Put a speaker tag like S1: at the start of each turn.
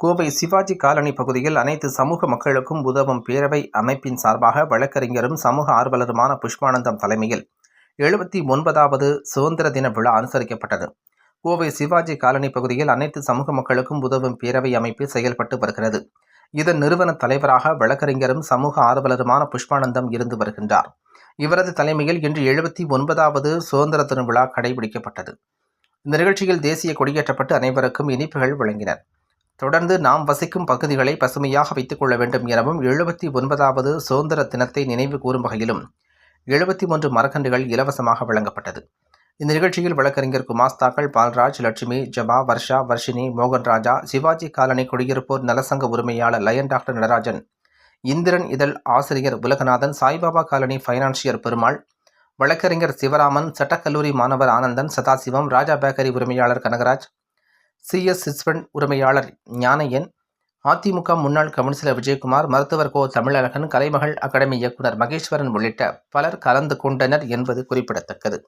S1: Kovai Sivaji colony பகுதியில் அனைத்து சமூக மக்களுக்கும் உதவும் பேரவை அமைப்பின் சார்பாக வழக்கறிஞரும் சமூக ஆர்வலருமான புஷ்பானந்தம் தலைமையில் எழுபத்தி ஒன்பதாவது சுதந்திர தின விழா அனுசரிக்கப்பட்டது. கோவை சிவாஜி காலனி பகுதியில் அனைத்து சமூக மக்களுக்கும் உதவும் பேரவை அமைப்பு செயல்பட்டு வருகிறது. இதன் நிறுவன தலைவராக வழக்கறிஞரும் சமூக ஆர்வலருமான புஷ்பானந்தம் இருந்து வருகின்றார். இவரது தலைமையில் இன்று எழுபத்தி ஒன்பதாவது சுதந்திர தின விழா கடைபிடிக்கப்பட்டது. இந்த நிகழ்ச்சியில் தேசிய கொடியேற்றப்பட்டு அனைவருக்கும் இனிப்புகள் வழங்கினர். தொடர்ந்து நாம் வசிக்கும் பகுதிகளை பசுமையாக வைத்துக் கொள்ள வேண்டும் எனவும் எழுபத்தி ஒன்பதாவது சுதந்திர தினத்தை நினைவு கூறும் வகையிலும் எழுபத்தி மூன்று மரக்கன்றுகள் இலவசமாக வழங்கப்பட்டது. இந்த நிகழ்ச்சியில் வழக்கறிஞர் குமாஸ்தாக்கள் பால்ராஜ் லட்சுமி ஜபா வர்ஷா வர்ஷினி மோகன் ராஜா சிவாஜி காலனி குடியிருப்போர் நலசங்க உரிமையாளர் லயன் டாக்டர் நடராஜன் இந்திரன் இதழ் ஆசிரியர் உலகநாதன் சாய்பாபா காலனி ஃபைனான்சியர் பெருமாள் வழக்கறிஞர் சிவராமன் சட்டக்கல்லூரி மாணவர் ஆனந்தன் சதாசிவம் ராஜா பேக்கரி உரிமையாளர் கனகராஜ் சிஎஸ் சிஸ்வன் உரிமையாளர் ஞானையன் அதிமுக முன்னாள் கவுன்சிலர் விஜயகுமார் மருத்துவர் கோ. தமிழழகன் கலைமகள் அகாடமி இயக்குனர் மகேஸ்வரன் உள்ளிட்ட பலர் கலந்து கொண்டனர் என்பது குறிப்பிடத்தக்கது.